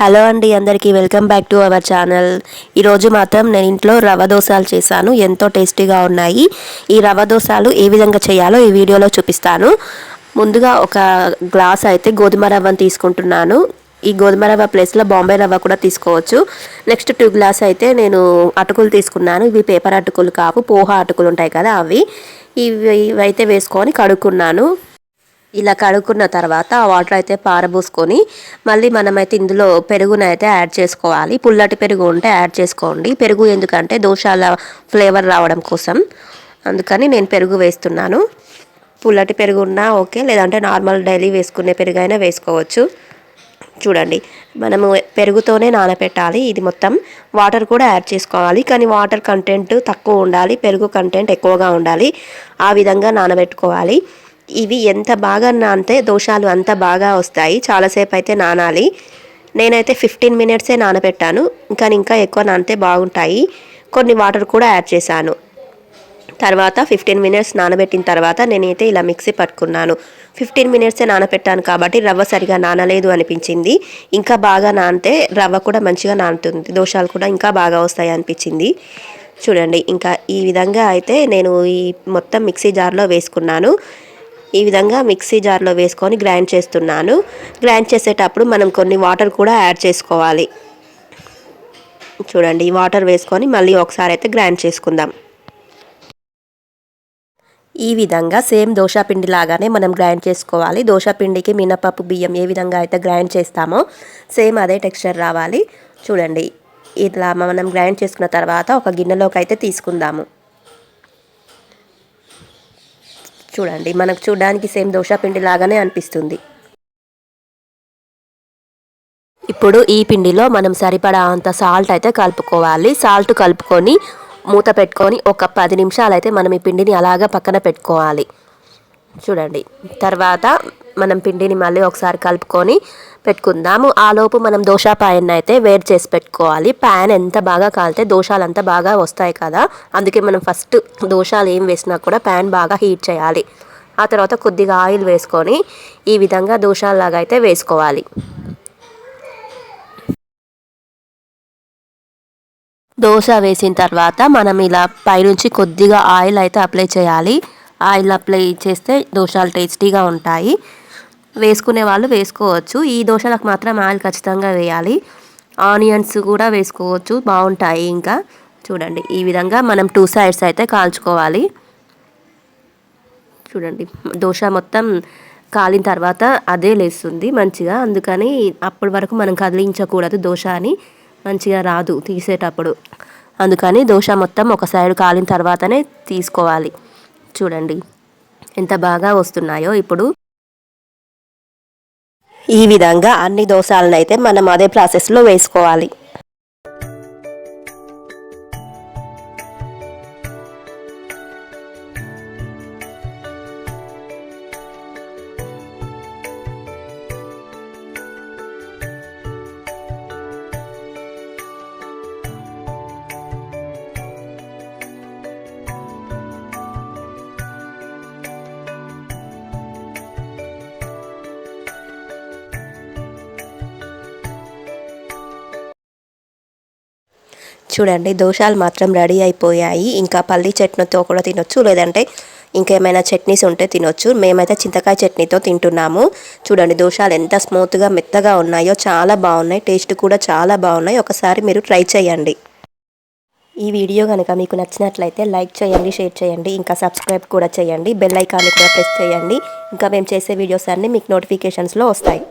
Hello అండి అందరికీ welcome back to our channel. ఈరోజు మాత్రం నేను ఇంట్లో రవ దోశలు చేశాను ఎంతో టేస్టీగా ఉన్నాయి. ఈ రవ దోశలు ఏ విధంగా చేయాలో ఈ వీడియోలో చూపిస్తాను. ముందుగా ఒక గ్లాస్ అయితే గోధుమ రవ్వను తీసుకుంటున్నాను. ఈ గోధుమ రవ్వ ప్లేస్లో బాంబే రవ్వ కూడా తీసుకోవచ్చు. నెక్స్ట్ టూ గ్లాస్ అయితే నేను అటుకులు తీసుకున్నాను. ఇవి పేపర్ అటుకులు కావు పోహా అటుకులు ఉంటాయి కదా అవి. ఇవి అయితే వేసుకొని కడుక్కున్నాను. ఇలా కడుక్కున్న తర్వాత ఆ వాటర్ అయితే పారబోసుకొని మళ్ళీ మనమైతే ఇందులో పెరుగునైతే యాడ్ చేసుకోవాలి. పుల్లటి పెరుగు ఉంటే యాడ్ చేసుకోండి. పెరుగు ఎందుకంటే దోషాల ఫ్లేవర్ రావడం కోసం. అందుకని నేను పెరుగు వేస్తున్నాను. పుల్లటి పెరుగు ఉన్నా ఓకే లేదంటే నార్మల్ డైలీ వేసుకునే పెరుగు అయినా వేసుకోవచ్చు. చూడండి మనము పెరుగుతోనే నానబెట్టాలి ఇది మొత్తం వాటర్ కూడా యాడ్ చేసుకోవాలి. కానీ వాటర్ కంటెంట్ తక్కువ ఉండాలి పెరుగు కంటెంట్ ఎక్కువగా ఉండాలి. ఆ విధంగా నానబెట్టుకోవాలి. ఇవి ఎంత బాగా నానితే దోషాలు అంత బాగా వస్తాయి. చాలాసేపు అయితే నానాలి. నేనైతే ఫిఫ్టీన్ మినిట్సే నానబెట్టాను. ఇంకా ఇంకా ఎక్కువ నానితే బాగుంటాయి. కొన్ని వాటర్ కూడా యాడ్ చేశాను. తర్వాత ఫిఫ్టీన్ మినిట్స్ నానబెట్టిన తర్వాత నేనైతే ఇలా మిక్సీ పట్టుకున్నాను. ఫిఫ్టీన్ మినిట్సే నానబెట్టాను కాబట్టి రవ్వ సరిగా నానలేదు అనిపించింది. ఇంకా బాగా నానితే రవ్వ కూడా మంచిగా నానుతుంది. దోషాలు కూడా ఇంకా బాగా వస్తాయి అనిపించింది. చూడండి ఇంకా ఈ విధంగా అయితే నేను ఈ మొత్తం మిక్సీ జార్లో వేసుకున్నాను. ఈ విధంగా మిక్సీ జార్లో వేసుకొని గ్రైండ్ చేస్తున్నాను. గ్రైండ్ చేసేటప్పుడు మనం కొన్ని వాటర్ కూడా యాడ్ చేసుకోవాలి. చూడండి వాటర్ వేసుకొని మళ్ళీ ఒకసారి అయితే గ్రైండ్ చేసుకుందాం. ఈ విధంగా సేమ్ పిండి లాగానే మనం గ్రైండ్ చేసుకోవాలి. పిండికి మినపప్పు బియ్యం ఏ విధంగా అయితే గ్రైండ్ చేస్తామో సేమ్ అదే టెక్స్చర్ రావాలి. చూడండి ఇట్లా మనం గ్రైండ్ చేసుకున్న తర్వాత ఒక గిన్నెలోకి అయితే తీసుకుందాము. చూడండి. మనకు చూడడానికి సేమ్ పిండి లాగానే అనిపిస్తుంది. ఇప్పుడు ఈ పిండిలో మనం సరిపడా అంత సాల్ట్ అయితే కలుపుకోవాలి. సాల్ట్ కలుపుకొని మూత పెట్టుకొని ఒక పది నిమిషాలు అయితే మనం ఈ పిండిని అలాగా పక్కన పెట్టుకోవాలి. చూడండి. తర్వాత మనం పిండిని మళ్ళీ ఒకసారి కలుపుకొని పెట్టుకుందాము. ఆలోపు మనం దోశ పాయన్ అయితే వేడి చేసి పెట్టుకోవాలి. ప్యాన్ ఎంత బాగా కాలితే దోషాలు అంతా బాగా వస్తాయి కదా. అందుకే మనం ఫస్ట్ దోషాలు ఏం వేసినా కూడా ప్యాన్ బాగా హీట్ చేయాలి. ఆ తర్వాత కొద్దిగా ఆయిల్ వేసుకొని ఈ విధంగా దోషాలలాగా అయితే వేసుకోవాలి. దోశ వేసిన తర్వాత మనం ఇలా పైనుంచి కొద్దిగా ఆయిల్ అయితే అప్లై చేయాలి. ఆయిల్ అప్లై చేస్తే దోషాలు టేస్టీగా ఉంటాయి. వేసుకునే వాళ్ళు వేసుకోవచ్చు. ఈ దోశలకు మాత్రం ఆయిల్ ఖచ్చితంగా వేయాలి. ఆనియన్స్ కూడా వేసుకోవచ్చు. బాగుంటాయి ఇంకా. చూడండి ఈ విధంగా మనం టూ సైడ్స్ అయితే కాల్చుకోవాలి. చూడండి దోశ మొత్తం కాలిన తర్వాత అదే లేస్తుంది మంచిగా. అందుకని అప్పటి వరకు మనం కదిలించకూడదు దోశ అని. మంచిగా రాదు తీసేటప్పుడు. అందుకని దోశ మొత్తం ఒక సైడ్ కాలిన తర్వాతనే తీసుకోవాలి. చూడండి. ఎంత బాగా వస్తున్నాయో ఇప్పుడు. ఈ విధంగా అన్ని దోశలను అయితే మనం అదే ప్రాసెస్లో వేసుకోవాలి. చూడండి దోషాలు మాత్రం రెడీ అయిపోయాయి. ఇంకా పల్లి చట్నీతో కూడా తినొచ్చు లేదంటే ఇంకేమైనా చట్నీస్ ఉంటే తినొచ్చు. మేమైతే చింతకాయ చట్నీతో తింటున్నాము. చూడండి దోషాలు ఎంత స్మూత్గా మెత్తగా ఉన్నాయో చాలా బాగున్నాయి. టేస్ట్ కూడా చాలా బాగున్నాయి. ఒకసారి మీరు ట్రై చేయండి. ఈ వీడియో కనుక మీకు నచ్చినట్లయితే లైక్ చేయండి షేర్ చేయండి. ఇంకా సబ్స్క్రైబ్ కూడా చేయండి. బెల్ ఐకాన్ని కూడా ప్రెస్ చేయండి. ఇంకా మేము చేసే వీడియోస్ అన్నీ మీకు నోటిఫికేషన్స్లో వస్తాయి.